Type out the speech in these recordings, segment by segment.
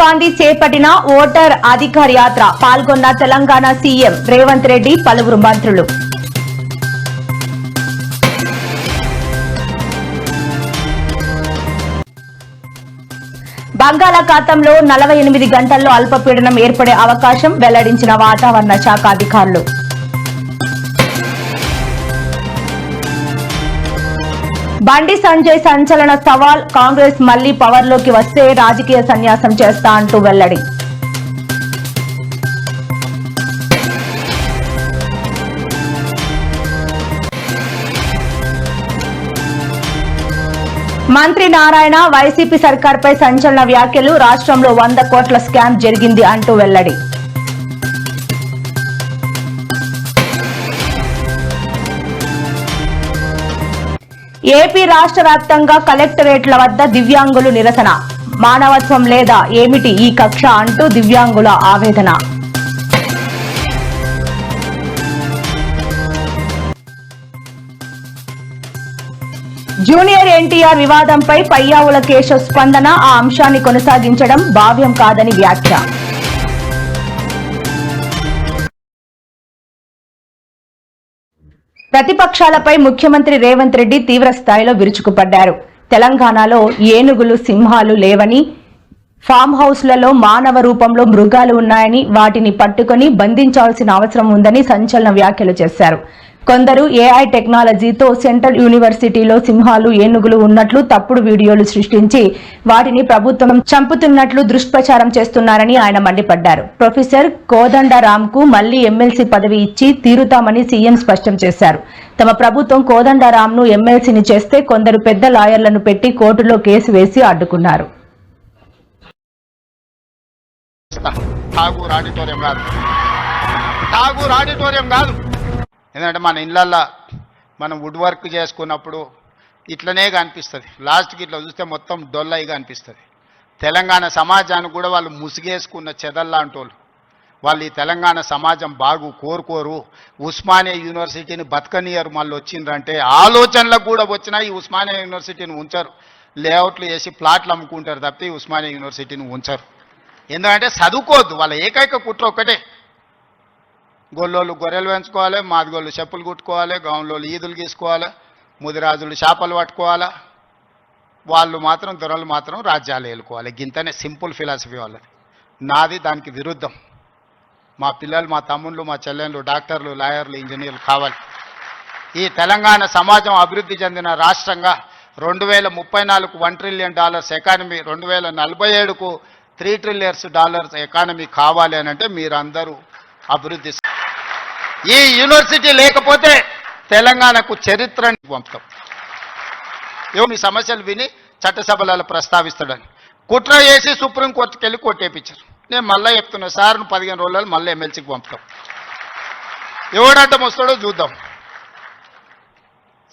గాంధీ చేపట్టిన ఓటర్ అధికార యాత్ర పాల్గొన్న తెలంగాణ సీఎం రేవంత్ రెడ్డి పలువురు మంత్రులు. బంగాళాఖాతంలో నలభై ఎనిమిది గంటల్లో అల్పపీడనం ఏర్పడే అవకాశం వెల్లడించిన వాతావరణ శాఖ అధికారులు. బండి సంజయ్ సంచలన సవాల్. కాంగ్రెస్ మళ్ళీ పవర్లోకి వస్తే రాజకీయ సన్యాసం చేస్తా అంటూ వెల్లడి. మంత్రి నారాయణ వైసీపీ సర్కార్పై సంచలన వ్యాఖ్యలు. రాష్ట్రంలో వంద కోట్ల స్కామ్ జరిగింది అంటూ వెల్లడి. ఏపీ రాష్ట్ర వ్యాప్తంగా కలెక్టరేట్ల వద్ద దివ్యాంగులు నిరసన. మానవత్వం లేదా ఏమిటి ఈ కక్ష అంటూ దివ్యాంగుల ఆవేదన. జూనియర్ ఎన్టీఆర్ వివాదంపై పయ్యావుల కేశవ్ స్పందన ఆ అంశాన్ని కొనసాగించడం భావ్యం కాదని వ్యాఖ్య. ప్రతిపక్షాలపై ముఖ్యమంత్రి రేవంత్ రెడ్డి తీవ్ర స్థాయిలో విరుచుకుపడ్డారు. తెలంగాణలో ఏనుగులు సింహాలు లేవని ఫామ్ హౌస్లలో మానవ రూపంలో మృగాలు ఉన్నాయని వాటిని పట్టుకొని బంధించాల్సిన అవసరం ఉందని సంచలన వ్యాఖ్యలు చేశారు. కొందరు ఏఐ టెక్నాలజీతో సెంట్రల్ యూనివర్సిటీలో సింహాలు ఏనుగులు ఉన్నట్లు తప్పుడు వీడియోలు సృష్టించి వాటిని ప్రభుత్వం చంపుతున్నట్లు దుష్ప్రచారం చేస్తున్నారని ఆయన మండిపడ్డారు. ప్రొఫెసర్ కోదండరామ్కు మళ్ళీ ఎమ్మెల్సీ పదవి ఇచ్చి తీరుతామని సీఎం స్పష్టం చేశారు. తమ ప్రభుత్వం కోదండరామ్ను ఎమ్మెల్సీని చేస్తే కొందరు పెద్ద లాయర్లను పెట్టి కోర్టులో కేసు వేసి అడ్డుకున్నారు. ఠాగూర్ ఆడిటోరియం కాదు. ఠాగూర్ ఆడిటోరియం కాదు. ఎందుకంటే మన ఇళ్ళల్లో మనం వుడ్ వర్క్ చేసుకున్నప్పుడు ఇట్లనే కనిపిస్తుంది. లాస్ట్కి ఇట్లా చూస్తే మొత్తం డొల్లయిగా అనిపిస్తుంది. తెలంగాణ సమాజానికి కూడా వాళ్ళు ముసుగేసుకున్న చెదల్లాంటి వాళ్ళు వాళ్ళు ఈ తెలంగాణ సమాజం బాగు కోరుకోరు. ఉస్మానియా యూనివర్సిటీని బతకనియరు మళ్ళీ వచ్చిండ్రంటే ఆలోచనలకు కూడా వచ్చినా ఈ ఉస్మానియా యూనివర్సిటీని ఉంచరు. లేఅవుట్లు వేసి ప్లాట్లు అమ్ముకుంటారు తప్పితే ఈ ఉస్మానియా యూనివర్సిటీని ఉంచరు. ఎందుకంటే చదువుకోవద్దు. వాళ్ళ ఏకైక కుట్ర ఒక్కటే. గొల్లోళ్ళు గొర్రెలు పెంచుకోవాలి మాదిగోళ్ళు చెప్పులు కుట్టుకోవాలి గౌన్లోళ్ళు ఈదులు గీసుకోవాలి ముదిరాజులు చేపలు పట్టుకోవాలి. వాళ్ళు మాత్రం దొరలు మాత్రం రాజ్యాలు ఏలుకోవాలి. గింతనే సింపుల్ ఫిలాసఫీ వాళ్ళది. నాది దానికి విరుద్ధం. మా పిల్లలు మా తమ్ముళ్ళు మా చెల్లెళ్ళు డాక్టర్లు లాయర్లు ఇంజనీర్లు కావాలి. ఈ తెలంగాణ సమాజం అభివృద్ధి చెందిన రాష్ట్రంగా రెండు వేల ముప్పై నాలుగు వన్ ట్రిలియన్ డాలర్స్ ఎకానమీ రెండు వేల నలభై ఏడుకు త్రీ ట్రిలియన్స్ డాలర్స్ ఎకానమీ కావాలి అని అంటే మీరందరూ అభివృద్ధి ఈ యూనివర్సిటీ లేకపోతే తెలంగాణకు చరిత్రని పంపుతాం ఏమో మీ సమస్యలు విని చట్టసభలలో ప్రస్తావిస్తాడని. కుట్ర చేసి సుప్రీంకోర్టుకి వెళ్ళి కొట్టేపించారు నేను మళ్ళీ చెప్తున్నా సార్ నువ్వు పదిహేను రోజులు మళ్ళీ ఎమ్మెల్సీకి పంపుతాం. ఎవడడ్డం వస్తాడో చూద్దాం.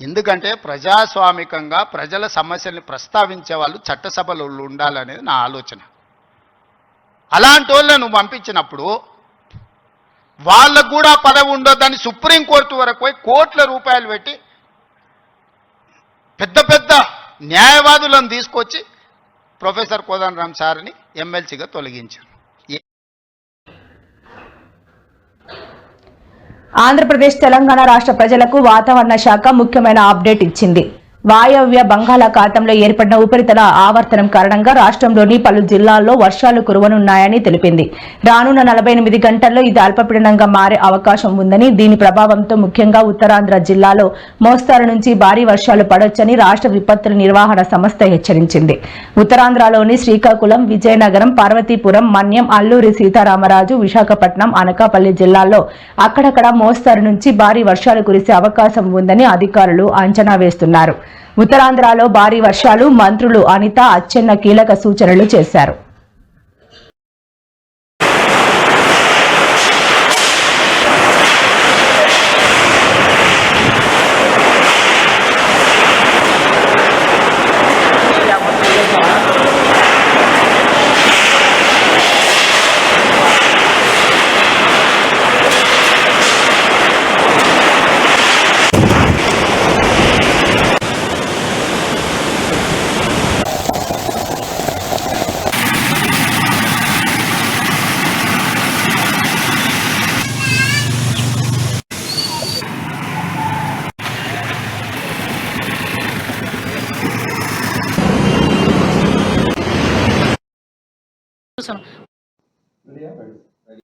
ఎందుకంటే ప్రజాస్వామికంగా ప్రజల సమస్యల్ని ప్రస్తావించే వాళ్ళు చట్టసభలు ఉండాలనేది నా ఆలోచన. అలాంటి వాళ్ళని నువ్వు పంపించినప్పుడు వాళ్ళకు కూడా పదవి ఉండొద్దని సుప్రీంకోర్టు వరకు పోయి కోట్ల రూపాయలు పెట్టి పెద్ద పెద్ద న్యాయవాదులను తీసుకొచ్చి ప్రొఫెసర్ కోదండరామ్ సార్ని ఎమ్మెల్సీగా తొలగించారు. ఆంధ్రప్రదేశ్ తెలంగాణ రాష్ట్ర ప్రజలకు వాతావరణ శాఖ ముఖ్యమైన అప్డేట్ ఇచ్చింది. వాయవ్య బంగాళాఖాతంలో ఏర్పడిన ఉపరితల ఆవర్తనం కారణంగా రాష్ట్రంలోని పలు జిల్లాల్లో వర్షాలు కురవనున్నాయని తెలిపింది. రానున్న నలభై ఎనిమిది గంటల్లో ఇది అల్పపీడనంగా మారే అవకాశం ఉందని దీని ప్రభావంతో ముఖ్యంగా ఉత్తరాంధ్ర జిల్లాలో మోస్తారు నుంచి భారీ వర్షాలు పడొచ్చని రాష్ట్ర విపత్తుల నిర్వహణ సంస్థ హెచ్చరించింది. ఉత్తరాంధ్రలోని శ్రీకాకుళం విజయనగరం పార్వతీపురం మన్యం అల్లూరి సీతారామరాజు విశాఖపట్నం అనకాపల్లి జిల్లాల్లో అక్కడక్కడ మోస్తారు నుంచి భారీ వర్షాలు కురిసే అవకాశం ఉందని అధికారులు అంచనా వేస్తున్నారు. ఉత్తరాంధ్రలో భారీ వర్షాలు మంత్రులు అనిత అచ్చెన్న కీలక సూచనలు చేశారు.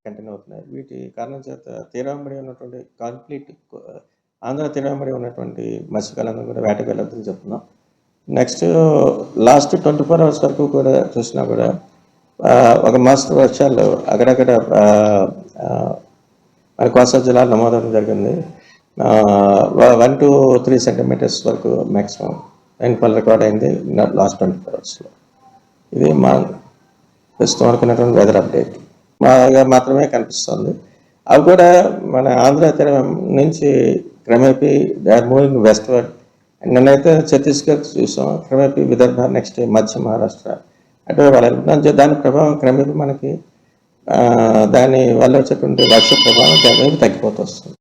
కంటిన్యూ అవుతున్నాయి. వీటి కారణం చేత తీరాంబడి ఉన్నటువంటి కంప్లీట్ ఆంధ్ర తీరాంబడి ఉన్నటువంటి మత్స్యకాలందరూ కూడా వేటకు వెళ్ళొద్దని చెప్తున్నాం. Next last twenty four hours వరకు కూడా చూసినా కూడా ఒక మస్తు వర్షాలు అక్కడక్కడ మన కోస్తా జిల్లాలో నమోదవడం జరిగింది. వన్ టు త్రీ సెంటీమీటర్స్ వరకు మ్యాక్సిమం రైన్ఫాల్ రికార్డ్ అయింది లాస్ట్ ట్వంటీ ఫోర్ అవర్స్లో ఇది మా ప్రస్తుతం వరకు ఉన్నటువంటి వెదర్ అప్డేట్ మాత్రమే కనిపిస్తుంది. అవి కూడా మన ఆంధ్ర తీరం నుంచి క్రమేపీ దే ఆర్ మూవింగ్ వెస్ట్వర్డ్. నిన్నైతే ఛత్తీస్గఢ్ చూసాం. క్రమేపీ విదర్భ నెక్స్ట్ మధ్య మహారాష్ట్ర. అటు వాళ్ళు దాని- ప్రభావం క్రమేపీ మనకి దాని వల్ల వచ్చేటువంటి వర్ష ప్రభావం క్రమేపీ తగ్గిపోతూ వస్తుంది.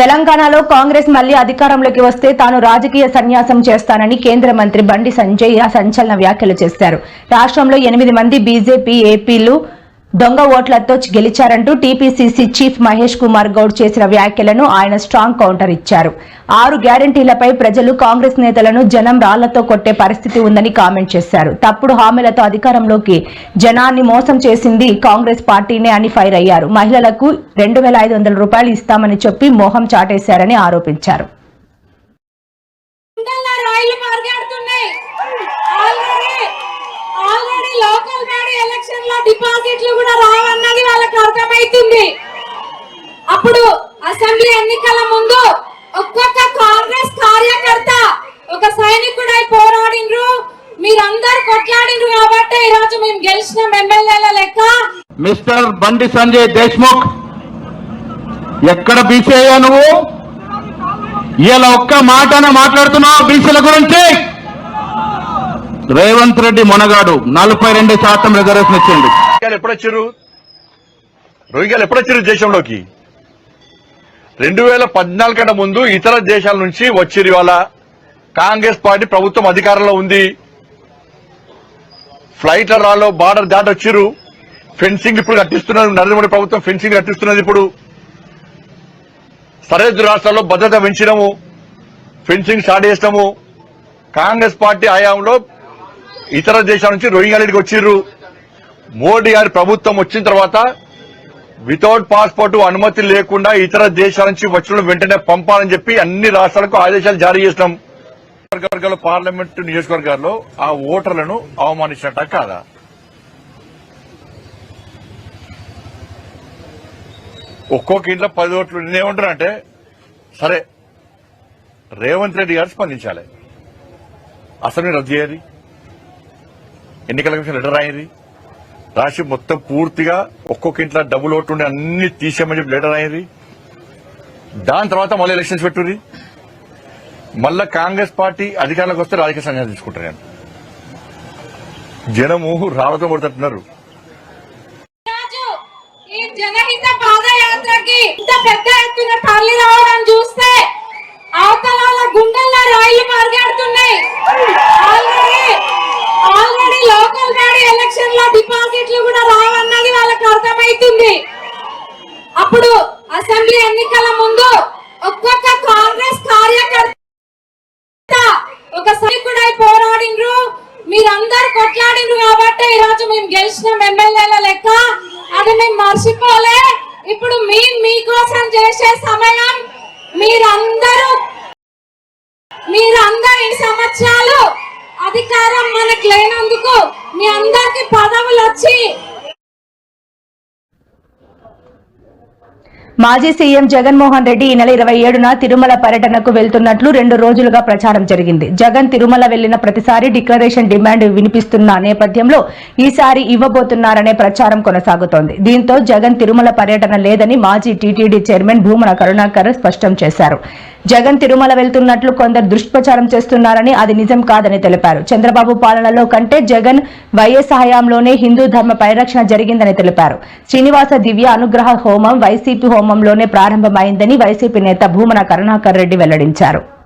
తెలంగాణలో కాంగ్రెస్ మళ్ళీ అధికారంలోకి వస్తే తాను రాజకీయ సన్యాసం చేస్తానని కేంద్ర మంత్రి బండి సంజయ్ సంచలన వ్యాఖ్యలు చేశారు. రాష్ట్రంలో ఎనిమిది మంది బీజేపీ ఏపీలు దొంగ ఓట్లతో గెలిచారంటూ టీపీసీసీ చీఫ్ మహేష్ కుమార్ గౌడ్ చేసిన వ్యాఖ్యలను ఆయన స్ట్రాంగ్ కౌంటర్ ఇచ్చారు. ఆరు గ్యారంటీలపై ప్రజలు కాంగ్రెస్ నేతలను జనం రాళ్ళతో కొట్టే పరిస్థితి ఉందని కామెంట్ చేశారు. తప్పుడు హామీలతో అధికారంలోకి జనాన్ని మోసం చేసింది కాంగ్రెస్ పార్టీనే అని ఫైర్ అయ్యారు. మహిళలకు రెండు వేల ఐదు వందల రూపాయలు ఇస్తామని చెప్పి మోహం చాటేశారని ఆరోపించారు. లోకల్ ఎలక్షన్లో డిపాజిట్లు కూడా రావన్నది వాళ్ళకి అర్థమైతుంది. అప్పుడు అసెంబ్లీ ఎన్నికల ముందు ఒక్కొక్క కాంగ్రెస్ కార్యకర్త ఒక సైనికుడై పోరాడిండ్రు. మీరందరు కొట్లాడిండ్రు కాబట్టి ఈ రోజు మేము గెలిచిన ఎమ్మెల్యేల లెక్క. మిస్టర్ బండి సంజయ్ దేశ్ముఖ్ ఎక్కడ బీసీ అయ్యా నువ్వు? ఇలా ఒక్క మాటన మాట్లాడుతున్నావు బీసీల గురించి? రేవంత్ రెడ్డి మొనగాడు. నలభై రెండు శాతం రిజర్వేషన్ ఇచ్చింది ఎప్పుడొచ్చారు రోహింగ్యాలు ఎప్పుడొచ్చారు దేశంలోకి? రెండు వేల పద్నాలుగు కంటే ముందు ఇతర దేశాల నుంచి వచ్చిరు ఇవాళ. కాంగ్రెస్ పార్టీ ప్రభుత్వం అధికారంలో ఉంది. ఫ్లైట్ల రాలో బార్డర్ దాటి వచ్చిరు. ఫెన్సింగ్ ఇప్పుడు కట్టిస్తున్నారు. నరేంద్ర మోడీ ప్రభుత్వం ఫెన్సింగ్ కట్టిస్తున్నది ఇప్పుడు. సరిహద్దు రాష్ట్రాల్లో భద్రత పెంచినము. ఫెన్సింగ్ స్టార్ట్ చేసినాము. కాంగ్రెస్ పార్టీ హయాంలో ఇతర దేశాల నుంచి రోహింగ్యాలకి వచ్చిర్రు. మోడీ గారి ప్రభుత్వం వచ్చిన తర్వాత వితౌట్ పాస్పోర్ట్ అనుమతి లేకుండా ఇతర దేశాల నుంచి వచ్చిన వెంటనే పంపాలని చెప్పి అన్ని రాష్ట్రాలకు ఆదేశాలు జారీ చేసినాం. వర్గాల పార్లమెంట్ నియోజకవర్గాల్లో ఆ ఓటర్లను అవమానించినట్ట కాదా? ఒక్కొక్క ఇంట్లో పది ఓట్లు నేనేమంటున్నా అంటే సరే రేవంత్ రెడ్డి గారు స్పందించాలి. అసలు రద్దు చేయాలి? ఎన్నికల కమిషన్ లెటర్ రాయింది? రాసి మొత్తం పూర్తిగా ఒక్కొక్క ఇంట్లో డబ్బులు ఓట్లు అన్ని తీసేయమని చెప్పి లెటర్ అయింది దాని తర్వాత మళ్ళీ ఎలక్షన్స్ పెట్టుర్రి? మళ్ళా కాంగ్రెస్ పార్టీ అధికారంలోకి వస్తే రాజకీయ సంఘాలు తీసుకుంటారు నేను జనము రాళ్ళతో కొడుతున్నారు. జనహిత పాదయాత్రకి ఇంత పెద్ద ఎత్తున తరలి రావడం చూస్తే అవతల గుండెల్లో రాయిలు పరిగెడుతున్నాయి. ఆల్రెడీ లోకల్ బాడీ ఎలక్షన్లో డిపాజిట్లు కూడా రావన్నది వాళ్ళకి అర్థమైతుంది. అప్పుడు అసెంబ్లీ ఎన్నికల ముందు ఒక్కొక్క కాంగ్రెస్ కార్యకర్త ఒక సైకుడై పోరాడిండ్రు. మీరందరు కొట్లాడిండ్రు కాబట్టి ఈ రోజు మేము గెలిచిన ఎమ్మెల్యేల లెక్క. అది మేము మర్చిపోలే. ఇప్పుడు మేము మీకోసం చేసే సమయం మీరందరూ మీరందరూ ఈ సంవత్సరాలు అధికారం మనకు లేనందుకు మీ అందరికి పదవులు వచ్చి మాజీ సీఎం జగన్మోహన్ రెడ్డి ఈ నెల ఇరవై ఏడున తిరుమల పర్యటనకు వెళ్తున్నట్లు రెండు రోజులుగా ప్రచారం జరిగింది. జగన్ తిరుమల వెళ్ళిన ప్రతిసారి డిక్లరేషన్ డిమాండ్ వినిపిస్తున్న నేపథ్యంలో ఈసారి ఇవ్వబోతున్నారనే ప్రచారం కొనసాగుతోంది. దీంతో జగన్ తిరుమల పర్యటన లేదని మాజీ టీటీడీ చైర్మన్ భూమన కరుణాకర్ స్పష్టం చేశారు. జగన్ తిరుమల వెళ్తున్నట్లు కొందరు దుష్ప్రచారం చేస్తున్నారని అది నిజం కాదని తెలిపారు. చంద్రబాబు పాలనలో కంటే జగన్ వైఎస్ హయాంలోనే హిందూ ధర్మ పరిరక్షణ జరిగిందని తెలిపారు. శ్రీనివాస దివ్య అనుగ్రహ హోమం వైసీపీ హోమంలోనే ప్రారంభమైందని వైసీపీ నేత భూమన కరుణాకర్ రెడ్డి వెల్లడించారు.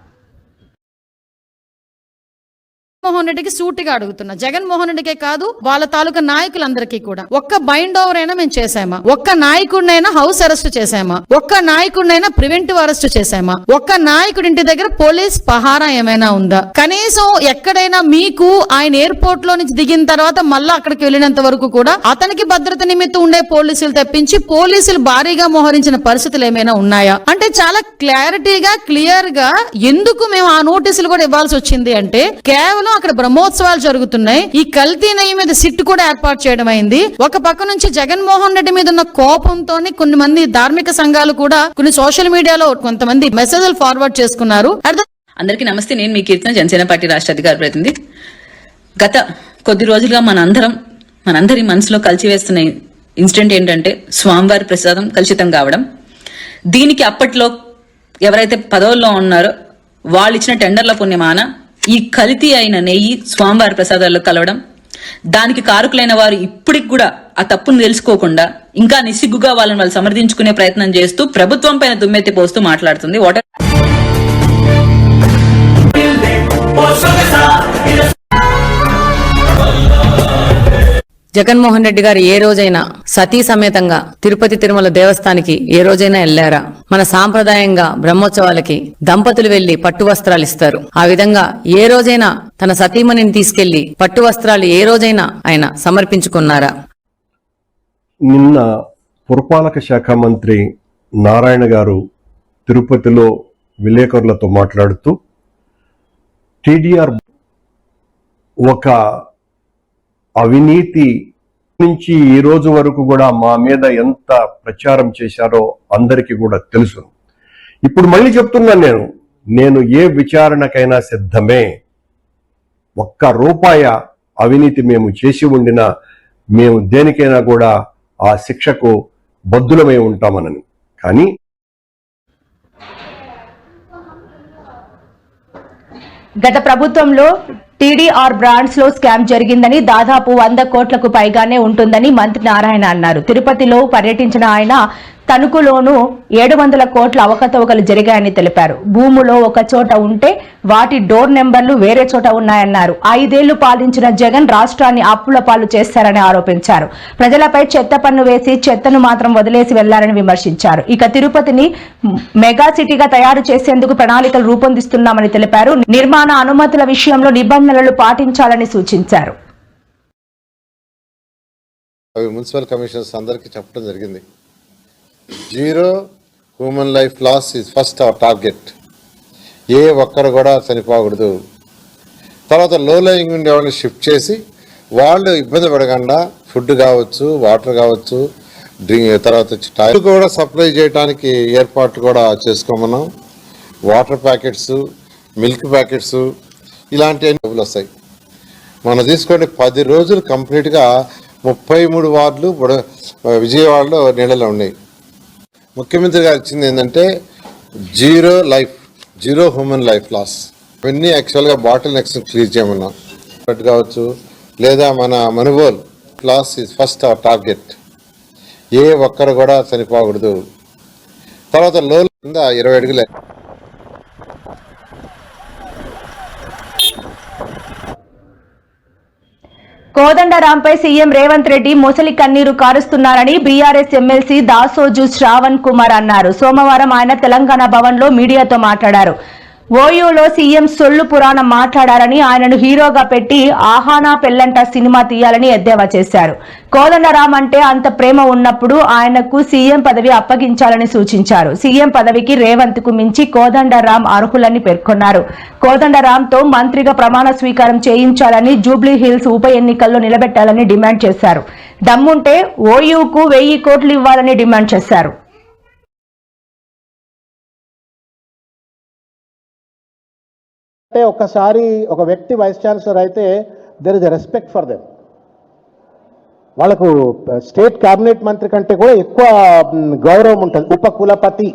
జగన్మోహన్ రెడ్డికి సూటిగా అడుగుతున్నా. జగన్మోహన్ రెడ్డికే కాదు వాళ్ళ తాలూకా నాయకులందరికీ కూడా. ఒక్క బైండ్ ఓవర్ అయినా మేము చేసామా ఒక్క నాయకుడినైనా హౌస్ అరెస్ట్ చేసామా ఒక్క నాయకుడినైనా ప్రివెంటివ్ అరెస్ట్ చేసామా ఒక్క నాయకుడి ఇంటి దగ్గర పోలీస్ పహారా ఏమైనా ఉందా? కనీసం ఎక్కడైనా మీకు ఆయన ఎయిర్పోర్ట్లో నుంచి దిగిన తర్వాత మళ్ళీ అక్కడికి వెళ్ళినంత వరకు కూడా అతనికి భద్రత నిమిత్తం ఉండే పోలీసులు తెప్పించి పోలీసులు భారీగా మోహరించిన పరిస్థితులు ఏమైనా ఉన్నాయా? అంటే చాలా క్లారిటీగా క్లియర్గా ఎందుకు మేము ఆ నోటీసులు కూడా ఇవ్వాల్సి వచ్చింది అంటే కేవలం అక్కడ బ్రహ్మోత్సవాలు జరుగుతున్నాయి. ఈ కల్తీ నయ్య మీద సిట్ కూడా ఏర్పాటు చేయడం అయింది. ఒక పక్క నుంచి జగన్మోహన్ రెడ్డి మీద ఉన్న కోపంతో కొన్ని మంది ధార్మిక సంఘాలు కూడా కొన్ని సోషల్ మీడియాలో కొంతమంది మెసేజ్లు ఫార్వర్డ్ చేసుకున్నారు. అందరికీ నమస్తే. నేను మీ కీర్తన జనసేన పార్టీ రాష్ట్ర అధికార ప్రతినిధి. గత కొద్ది రోజులుగా మనందరం మనందరి మనసులో కలిసివేస్తున్న ఇన్సిడెంట్ ఏంటంటే స్వామివారి ప్రసాదం కలుషితం కావడం. దీనికి అప్పట్లో ఎవరైతే పదవుల్లో ఉన్నారో వాళ్ళు ఇచ్చిన టెండర్ల పుణ్యమాన ఈ కల్తీ అయిన నెయ్యి స్వామివారి ప్రసాదాల్లో కలవడం దానికి కారకులైన వారు ఇప్పటికి కూడా ఆ తప్పును తెలుసుకోకుండా ఇంకా నిస్సిగ్గుగా వాళ్ళని వాళ్ళు సమర్థించుకునే ప్రయత్నం చేస్తూ ప్రభుత్వం పైన దుమ్మెత్తి పోస్తూ మాట్లాడుతుంది. వాట్ జగన్మోహన్ రెడ్డి గారు ఏ రోజైనా సతీ సమేతంగా తిరుపతి తిరుమల దేవస్థానికి ఏ రోజైనా వెళ్ళారా మన సాంప్రదాయంగా బ్రహ్మోత్సవాలకి దంపతులు వెళ్ళి పట్టు వస్త్రాలు ఇస్తారు. ఆ విధంగా ఏ రోజైనా తన సతీమణిని తీసుకెళ్ళి పట్టు వస్త్రాలు ఏ రోజైనా ఆయన సమర్పించుకున్నారా? నిన్న పురపాలక శాఖ మంత్రి నారాయణ గారు తిరుపతిలో విలేకరులతో మాట్లాడుతూ టీడీఆర్ ఒక అవినీతి నుంచి ఈ రోజు వరకు కూడా మా మీద ఎంత ప్రచారం చేశారో అందరికీ కూడా తెలుసు. ఇప్పుడు మళ్ళీ చెప్తున్నాను నేను నేను ఏ విచారణకైనా సిద్ధమే. ఒక్క రూపాయ అవినీతి మేము చేసి ఉండినా మేము దేనికైనా కూడా ఆ శిక్షకు బద్దులమై ఉంటామనని. కానీ గత ప్రభుత్వంలో టీడీఆర్ బ్రాండ్స్లో స్కామ్ జరిగిందని దాదాపు వంద కోట్లకు పైగానే ఉంటుందని మంత్రి నారాయణ అన్నారు. తిరుపతిలో పర్యటించిన ఆయన తణుకులోనూ ఏడు వందల కోట్ల అవకతవకలు జరిగాయని తెలిపారు. భూములో ఒక చోట ఉంటే వాటి డోర్ నెంబర్లు వేరే చోట ఉన్నాయన్నారు. ఐదేళ్ళు పాలించిన జగన్ రాష్ట్రాన్ని అప్పుల పాలు చేశారని ఆరోపించారు. ప్రజలపై చెత్త పన్ను వేసి చెత్తను మాత్రం వదిలేసి వెళ్ళారని విమర్శించారు. ఇక తిరుపతిని మెగా సిటీగా తయారు చేసేందుకు ప్రణాళికలు రూపొందిస్తున్నామని తెలిపారు. నిర్మాణ అనుమతుల విషయంలో నిబంధనలు పాటించాలని సూచించారు. మున్సిపల్ కమిషనర్స్ అందరికీ చెప్పడం జరిగింది. Zero human life loss is first our target ఏ ఒక్కరు కూడా చనిపోకూడదు. తర్వాత లో లైయింగ్ ఉండే వాళ్ళని షిఫ్ట్ చేసి వాళ్ళు ఇబ్బంది పడకుండా ఫుడ్ కావచ్చు వాటర్ కావచ్చు డ్రింక్ తర్వాత వచ్చి టైర్ కూడా సప్లై చేయడానికి ఏర్పాట్లు కూడా చేసుకోమన్నాం. వాటర్ ప్యాకెట్స్ మిల్క్ ప్యాకెట్స్ ఇలాంటివన్నీ డబ్బులు వస్తాయి. మనం తీసుకోండి పది రోజులు కంప్లీట్గా ముప్పై మూడు వార్డులు విజయవాడలో నీళ్ళలో ఉన్నాయి. ముఖ్యమంత్రి గారు ఇచ్చింది ఏంటంటే zero life zero human life loss. ఇవన్నీ యాక్చువల్గా బాటిల్ నెక్స్ట్ క్లియర్ చేయమన్నాం. బట్ కావచ్చు లేదా మన మనుగోల్ loss is first our target. ఏ ఒక్కరు కూడా చనిపోకూడదు. తర్వాత లో కింద ఇరవై అడుగులే. కోదండరాంపై సీఎం రేవంత్ రెడ్డి మొసలి కన్నీరు కారుస్తున్నారని బీఆర్ఎస్ ఎమ్మెల్సీ దాసోజు శ్రావణ్ కుమార్ అన్నారు. సోమవారం ఆయన తెలంగాణ భవన్లో మీడియాతో మాట్లాడారు. ఓయూలో సీఎం సొల్లు పురాణం మాట్లాడారని ఆయనను హీరోగా పెట్టి ఆహానా పెల్లంట సినిమా తీయాలని ఎద్దేవా చేశారు. కోదండరామ్ అంటే అంత ప్రేమ ఉన్నప్పుడు ఆయనకు సీఎం పదవి అప్పగించాలని సూచించారు. సీఎం పదవికి రేవంత్కు మించి కోదండరామ్ అర్హులని పేర్కొన్నారు. కోదండరాంతో మంత్రిగా ప్రమాణ స్వీకారం చేయించాలని జూబ్లీ హిల్స్ ఉప ఎన్నికల్లో నిలబెట్టాలని డిమాండ్ చేశారు. దమ్ముంటే ఓయూకు వెయ్యి కోట్లు ఇవ్వాలని డిమాండ్ చేశారు. అంటే ఒకసారి ఒక వ్యక్తి వైస్ ఛాన్సలర్ అయితే there is a respect for them వాళ్ళకు uh, స్టేట్ క్యాబినెట్ మంత్రి కంటే కూడా ఎక్కువ um, గౌరవం ఉంటుంది. ఉప కులపతి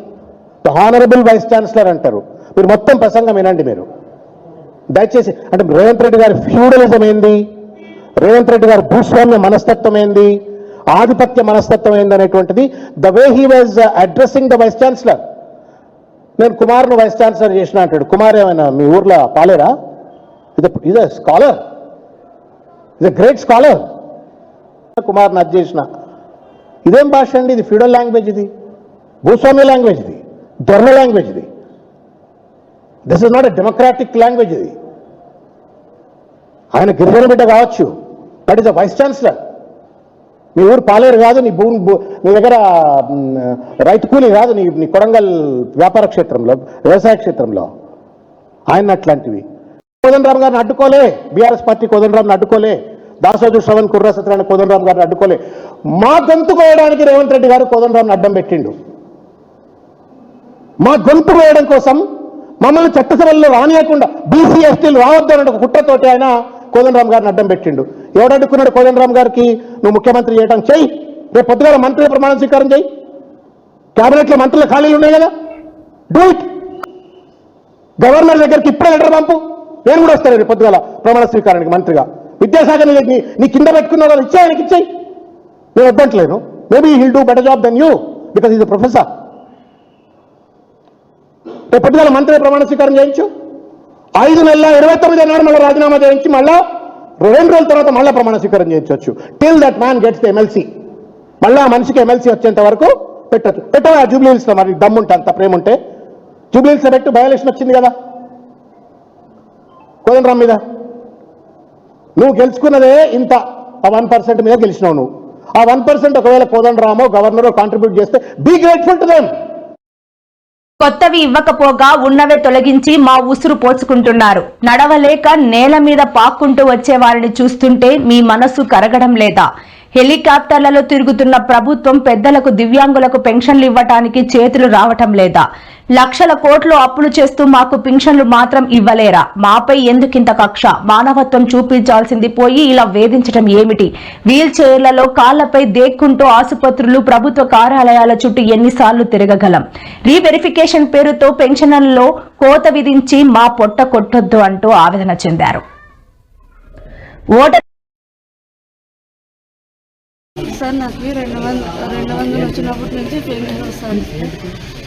హానరబుల్ వైస్ ఛాన్సలర్ అంటారు. మీరు మొత్తం ప్రసంగం వినండి మీరు. దయచేసి అంటే రేవంత్ రెడ్డి గారి ఫ్యూడలిజం ఏంది? రేవంత్ రెడ్డి గారి భూస్వామ్య మనస్తత్వం ఏంది? ఆధిపత్య మనస్తత్వం ఏంది అనేటువంటిది the way he was addressing the vice chancellor నేను కుమార్ను వైస్ ఛాన్సలర్ చేసిన అంటాడు. కుమార్ ఏమైనా మీ ఊర్లో పాలేరా? ఇది స్కాలర్ ఇది గ్రేట్ స్కాలర్ కుమార్ నది చేసిన. ఇదేం భాష అండి ఇది? ఫ్యూడల్ లాంగ్వేజ్ ఇది? భూస్వామ్య లాంగ్వేజ్ ఇది? దొరణ లాంగ్వేజ్ ఇది? This is not a democratic language ఇది. ఆయన గిరిజన బిడ్డ కావచ్చు. But is a vice chancellor నీ ఊరు పాలేరు కాదు నీ భూమి నీ దగ్గర రైతు కూలీ కాదు నీ నీ కొడంగల్ వ్యాపార క్షేత్రంలో వ్యవసాయ క్షేత్రంలో. ఆయన అట్లాంటివి. కోదండరామ్ గారిని అడ్డుకోలే. బీఆర్ఎస్ పార్టీ కోదండరామ్ని అడ్డుకోలే. దాసోజు శ్రవణ్ కుర్రా సత్యనారాయణ కోదండరామ్ గారిని అడ్డుకోలే. మా గొంతు కోయడానికి రేవంత్ రెడ్డి గారు కోదండరామ్ని అడ్డం పెట్టిండు. మా గొంతు కోయడం కోసం మమ్మల్ని చట్టసభల్లో రానియకుండా బీసీ ఎస్టీలు రావద్దు అన్న ఒక కుట్రతోటి ఆయన కోదండరామ్ గారిని అడ్డం పెట్టిండు. ఎవడు అడ్డుకున్నాడు కోదండరామ్ గారికి? నువ్వు ముఖ్యమంత్రి చేయడం చెయ్యి. రేపు పొద్దుగాల మంత్రి ప్రమాణ స్వీకారం చేయి క్యాబినెట్లో మంత్రుల ఖాళీలు ఉన్నాయి కదా? డూ ఇట్ గవర్నర్ దగ్గరికి ఇప్పుడే లెటర్ పంపు. నేను కూడా వస్తాను రేపు పొద్దుగాల ప్రమాణ స్వీకారానికి మంత్రిగా. విద్యాశాఖ నీ నీ కింద పెట్టుకున్నావు కదా ఇచ్చే ఆయనకి ఇచ్చేయి. నేను వద్దంటలేను. Maybe he'll do better job than you because is professor రేపు పొద్దుగాల మంత్రి ప్రమాణ స్వీకారం చేయించు. ఐదు నెలల ఇరవై తొమ్మిది నాడు మళ్ళీ రాజీనామా చేయించి మళ్ళా రెండు రోజుల తర్వాత మళ్ళీ ప్రమాణ స్వీకారం చేయించవచ్చు. Till that man gets MLC మళ్ళీ ఆ మనిషికి ఎమ్మెల్సీ వచ్చేంత వరకు పెట్టచ్చు. పెట్టవా? జూబ్లీ హిల్స్లో మరి దమ్ముంటే అంత ప్రేమ ఉంటే. జూబ్లీ హిల్స్ పెట్టు బయలేషన్ వచ్చింది కదా. కోదండరామ్ మీద. నువ్వు గెలుచుకున్నదే ఇంత. ఆ వన్ పర్సెంట్ మీద గెలిచినావు నువ్వు. ఆ వన్ పర్సెంట్ ఒకవేళ కోదండరామో గవర్నరో కాంట్రిబ్యూట్ చేస్తే బీ గ్రేట్ఫుల్ టు దెమ్ కొత్తవి ఇవ్వకపోగా ఉన్నవే తొలగించి మా ఉసురు పోసుకుంటున్నారు. నడవలేక నేల మీద పాక్కుంటూ వచ్చే వారిని చూస్తుంటే మీ మనసు కరగడం లేదా? హెలికాప్టర్లలో తిరుగుతున్న ప్రభుత్వం పెద్దలకు దివ్యాంగులకు పెన్షన్లు ఇవ్వటానికి చేతులు రావటం లేదా? లక్షల కోట్లు అప్పులు చేస్తూ మాకు పెన్షన్లు మాత్రం ఇవ్వలేరా? మాపై ఎందుకింత కక్ష? మానవత్వం చూపించాల్సింది పోయి ఇలా వేధించటం ఏమిటి? వీల్ చైర్లలో కాళ్ళపై దేక్కుంటూ ఆసుపత్రులు ప్రభుత్వ కార్యాలయాల చుట్టూ ఎన్నిసార్లు తిరగగలం. రీవెరిఫికేషన్ పేరుతో పెన్షన్లలో కోత విధించి మా పొట్ట కొట్టొద్దు అంటూ ఆవేదన చెందారు. ఓటర్ సార్ నాకు రెండు వంద రెండు వందలు వచ్చినప్పటి నుంచి పెన్షన్ వస్తాను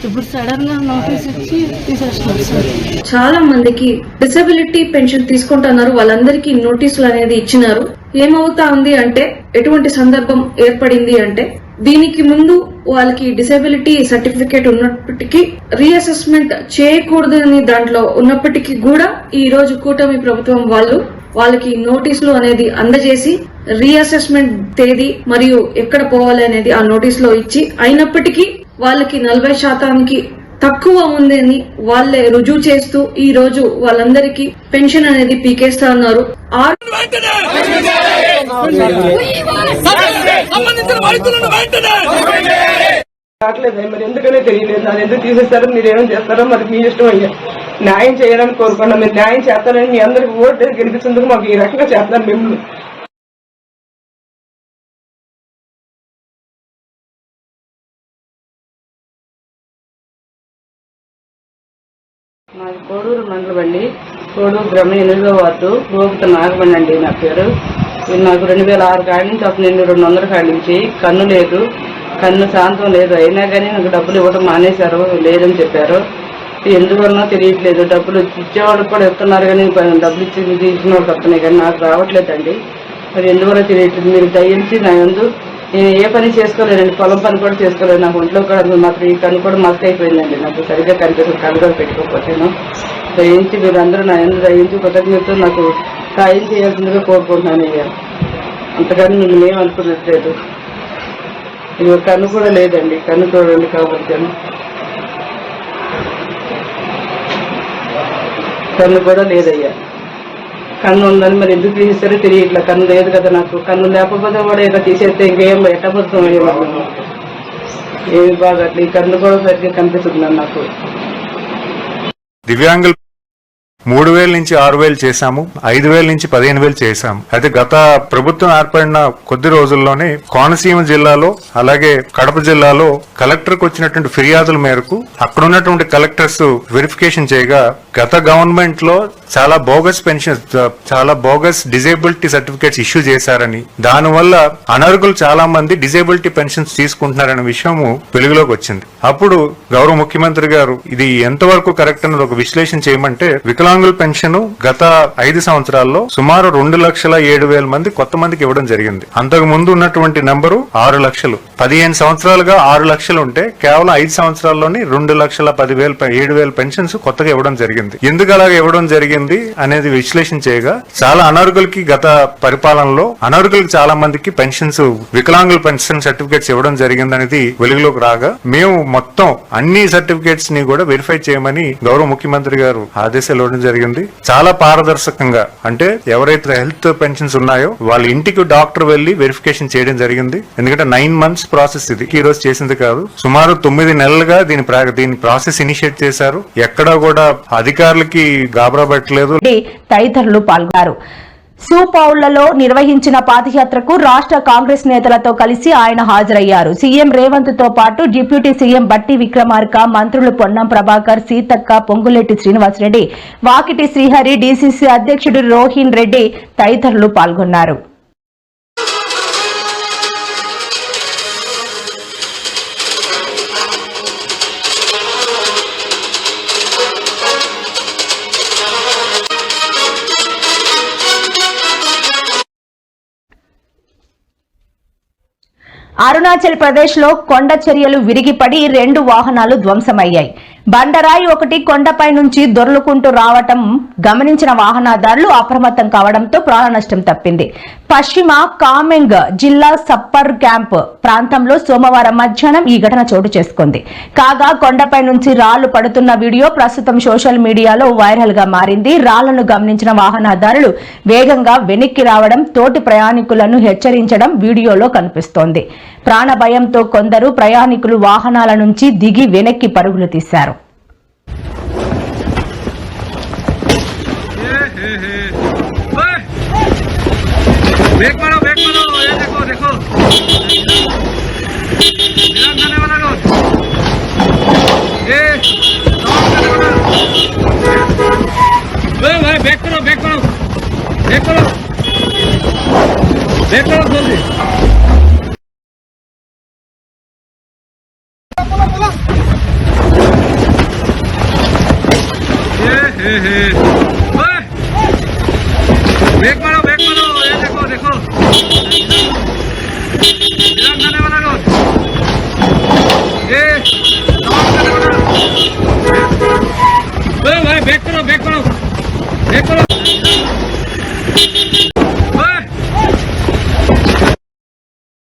ఇప్పుడు సడన్గా నోటీస్ ఇచ్చి తీసేస్తున్నారు సార్. చాలా మందికి డిసబిలిటీ పెన్షన్ తీసుకుంటున్నారు వాళ్ళందరికీ నోటీసులు అనేది ఇచ్చినారు. ఏమవుతా ఉంది అంటే ఎటువంటి సందర్భం ఏర్పడింది అంటే దీనికి ముందు వాళ్ళకి డిసెబిలిటీ సర్టిఫికేట్ ఉన్నప్పటికీ రీఅసెస్మెంట్ చేయకూడదని దాంట్లో ఉన్నప్పటికీ కూడా ఈ రోజు కూటమి ప్రభుత్వం వాళ్ళు వాళ్ళకి నోటీసులు అనేది అందజేసి రీఅసెస్మెంట్ తేదీ మరియు ఎక్కడ పోవాలి అనేది ఆ నోటీస్లో ఇచ్చి అయినప్పటికీ వాళ్ళకి నలభై శాతానికి తక్కువ ఉందని వాళ్ళే రుజువు చేస్తూ ఈ రోజు వాళ్ళందరికీ పెన్షన్ అనేది పీకేస్తా ఉన్నారు. రావట్లేదు. మరి ఎందుకనే తెలియలేదు? దాన్ని ఎందుకు తీసేస్తారో? మీరు ఏమైనా చేస్తారో మరి మీ ఇష్టం అయ్యా. న్యాయం చేయాలని కోరుకున్నాం మీరు న్యాయం చేస్తారని మీ అందరికి ఓటు గెలిపించేందుకు మాకు ఈ రకంగా చేస్తారు మిమ్మల్ని కోడూరు మండలం అండి కోడూరు గ్రామం ఎనిమిదో వార్డు గోపిత నాగమణి అండి. నా పేరు. నాకు రెండు వేల ఆరు కాడి నుంచి అప్పుడు నేను రెండు వందల కాడి నుంచి కన్ను లేదు. కన్ను శాంతం లేదు. అయినా కానీ నాకు డబ్బులు ఇవ్వడం మానేశారు. లేదని చెప్పారు. ఎందువలనో తెలియట్లేదు. డబ్బులు ఇచ్చేవాళ్ళు కూడా ఇస్తున్నారు కానీ డబ్బులు ఇచ్చి తీసిన వాళ్ళు వస్తున్నాయి కానీ నాకు రావట్లేదండి. మరి ఎందువల్ల తెలియట్లేదు. మీరు దయించి నా ఎందు నేను ఏ పని చేసుకోలేనండి. పొలం పని కూడా చేసుకోలేదు. నాకు ఒంట్లో కూడా మాత్రం ఈ కన్ను కూడా మస్తు అయిపోయిందండి. నాకు సరిగ్గా కనిపిస్తుంది. కన్ను కూడా పెట్టుకోకపోతేను. దయించి మీరు నా ఎందుకు దయించి కృతజ్ఞతలు నాకు సాయం చేయాల్సిందిగా కోరుకుంటున్నాను అయ్యా. అంతకని నేను ఏం అనుకున్నట్లేదు ఇది కన్ను కూడా లేదండి. కన్ను చూడండి కాబట్టి కన్ను. కూడా లేదయ్యా. కన్ను ఉందని మరి ఎందుకు తీసేస్తారో తెలియట్లా కన్ను లేదు కదా నాకు. కన్ను లేకపోతే కూడా ఇలా తీసేస్తే ఇంకేం ఎట్టబోతాం ఏమి బాగా అట్లా ఈ కన్ను కూడా సరిగ్గా కనిపిస్తుంది నాకు. దివ్యాంగులు మూడు వేల నుంచి ఆరు వేలు చేశాము ఐదు వేల నుంచి పదిహేను వేలు చేశాము. అయితే గత ప్రభుత్వం ఏర్పడిన కొద్ది రోజుల్లోనే కోనసీమ జిల్లాలో అలాగే కడప జిల్లాలో కలెక్టర్కు వచ్చినటువంటి ఫిర్యాదుల మేరకు అక్కడ ఉన్నటువంటి కలెక్టర్స్ వెరిఫికేషన్ చేయగా గత గవర్నమెంట్లో చాలా బోగస్ పెన్షన్ చాలా బోగస్ డిజేబిలిటీ సర్టిఫికేట్స్ ఇష్యూ చేశారని. దానివల్ల అనర్హులు చాలా మంది డిజేబిలిటీ పెన్షన్స్ తీసుకుంటున్నారనే విషయము వెలుగులోకి వచ్చింది. అప్పుడు గౌరవ ముఖ్యమంత్రి గారు ఇది ఎంతవరకు కరెక్ట్ అన్నది ఒక విశ్లేషణ చేయమంటే వికలాంగుల పెన్షన్ గత ఐదు సంవత్సరాల్లో సుమారు రెండు లక్షల ఏడు వేల మంది కొత్త మందికి ఇవ్వడం జరిగింది. అంతకు ముందు ఉన్నటువంటి నంబరు ఆరు లక్షలు. పదిహేను సంవత్సరాలుగా ఆరు లక్షలు ఉంటే కేవలం ఐదు సంవత్సరాల్లోని రెండు లక్షల పదివేల ఏడు వేల పెన్షన్స్ కొత్తగా ఇవ్వడం జరిగింది. ఎందుకు అలాగే ఇవ్వడం జరిగింది? అనేది విశ్లేషణ చేయగా చాలా అనర్హులకి గత పరిపాలనలో అనర్హులకి చాలా మందికి పెన్షన్స్ వికలాంగుల పెన్షన్ సర్టిఫికేట్స్ ఇవ్వడం జరిగింది అనేది వెలుగులోకి రాగా మేము మొత్తం అన్ని సర్టిఫికేట్స్ని కూడా వెరిఫై చేయమని గౌరవ ముఖ్యమంత్రి గారు ఆదేశాలు ఇవ్వడం జరిగింది. చాలా పారదర్శకంగా అంటే ఎవరైతే హెల్త్ పెన్షన్స్ ఉన్నాయో వాళ్ళ ఇంటికి డాక్టర్ వెళ్ళి వెరిఫికేషన్ చేయడం జరిగింది. ఎందుకంటే నైన్ మంత్స్ ప్రాసెస్ ఇది. ఈ రోజు చేసింది కాదు. సుమారు తొమ్మిది నెలలుగా దీని దీని ప్రాసెస్ ఇనిషియేట్ చేశారు. ఎక్కడా కూడా అధికారులకి గాబరా చేయట్లేదు. తదితరులు పాల్గొన్నారు. సూపౌళ్ళలో నిర్వహించిన పాదయాత్రకు రాష్ట్ర కాంగ్రెస్ నేతలతో కలిసి ఆయన హాజరయ్యారు. సీఎం రేవంత్తో పాటు డిప్యూటీ సీఎం బట్టి విక్రమార్క మంత్రులు పొన్నం ప్రభాకర్ సీతక్క పొంగులేటి శ్రీనివాసరెడ్డి వాకిటి శ్రీహరి డీసీసీ అధ్యక్షుడు రోహిన్ రెడ్డి తదితరులు పాల్గొన్నారు. అరుణాచల్ ప్రదేశ్లో కొండ చర్యలు విరిగిపడి రెండు వాహనాలు ధ్వంసమయ్యాయి. బండరాయి ఒకటి కొండపై నుంచి దొర్లుకుంటూ రావటం గమనించిన వాహనదారులు అప్రమత్తం కావడంతో ప్రాణ నష్టం తప్పింది. పశ్చిమ కామెంగ్ జిల్లా సప్పర్ క్యాంప్ ప్రాంతంలో సోమవారం మధ్యాహ్నం ఈ ఘటన చోటు చేసుకుంది. కాగా కొండపై నుంచి రాళ్ళు పడుతున్న వీడియో ప్రస్తుతం సోషల్ మీడియాలో వైరల్గా మారింది. రాళ్ళను గమనించిన వాహనదారులు వేగంగా వెనక్కి రావడం తోటి ప్రయాణికులను హెచ్చరించడం వీడియోలో కనిపిస్తోంది. ప్రాణ భయంతో కొందరు ప్రయాణికులు వాహనాల నుంచి దిగి వెనక్కి పరుగులు తీశారు. ब्रेक मारो ब्रेक मारो ये देखो देखो ध्यान देने वाला लो ये साउंड करने वाला ओए भाई बैक करो बैक करो बैक करो बैक करो जल्दी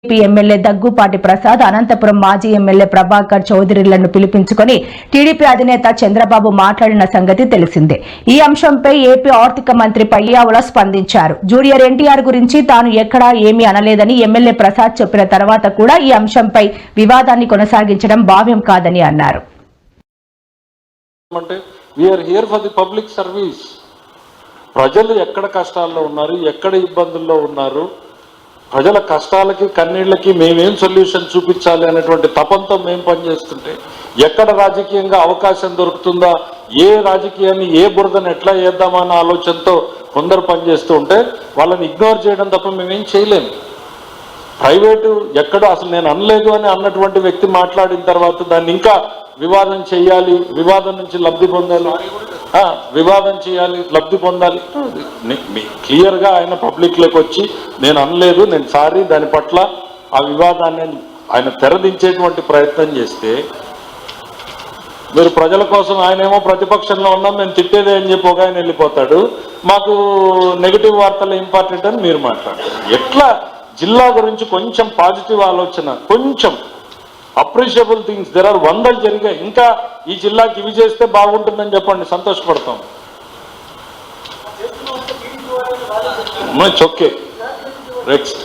టీడీపీ ఎమ్మెల్యే దగ్గుపాటి ప్రసాద్ అనంతపురం మాజీ ఎమ్మెల్యే ప్రభాకర్ చౌదరిలను పిలిపించుకొని టీడీపీ అధినేత చంద్రబాబు మాట్లాడిన సంగతి తెలిసిందే. ఈ అంశంపై ఏపీ ఆర్థిక మంత్రి పయ్యావుల స్పందించారు. జూనియర్ ఎన్టీఆర్ గురించి తాను ఎక్కడా ఏమీ అనలేదని ఎమ్మెల్యే ప్రసాద్ చెప్పిన తర్వాత కూడా ఈ అంశంపై వివాదాన్ని కొనసాగించడం భావ్యం కాదని అన్నారు. ప్రజలు ఎక్కడ కష్టాల్లో ఉన్నారు ఎక్కడ ఇబ్బందుల్లో ఉన్నారు ప్రజల కష్టాలకి కన్నీళ్ళకి మేమేం సొల్యూషన్ చూపించాలి అనేటువంటి తపంతో మేము పనిచేస్తుంటే ఎక్కడ రాజకీయంగా అవకాశం దొరుకుతుందా ఏ రాజకీయాన్ని ఏ బురదను ఎట్లా చేద్దామన్న అన్న ఆలోచనతో కొందరు పనిచేస్తూ ఉంటే వాళ్ళని ఇగ్నోర్ చేయడం తప్ప మేమేం చేయలేము ప్రైవేటు ఎక్కడ అసలు నేను అనలేదు అని అన్నటువంటి వ్యక్తి మాట్లాడిన తర్వాత దాన్ని ఇంకా వివాదం చేయాలి వివాదం నుంచి లబ్ధి పొందాలి. వివాదం చేయాలి లబ్ధి పొందాలి. క్లియర్గా ఆయన పబ్లిక్లోకి వచ్చి నేను అనలేదు నేను సారీ దాని పట్ల ఆ వివాదాన్ని ఆయన తెరదించేటువంటి ప్రయత్నం చేస్తే మీరు ప్రజల కోసం ఆయనేమో ప్రతిపక్షంలో ఉన్నాం మేము తిట్టేదే అని చెప్పి ఒక ఆయన వెళ్ళిపోతాడు. మాకు నెగిటివ్ వార్తలు ఇంపార్టెంట్ అని మీరు మాట్లాడారు ఎట్లా? జిల్లా గురించి కొంచెం పాజిటివ్ ఆలోచన కొంచెం. Appreciable things. దెర్ ఆర్ వందలు జరిగాయి. ఇంకా ఈ జిల్లాకి ఇవి చేస్తే బాగుంటుందని చెప్పండి. సంతోషపడతాం. Okay next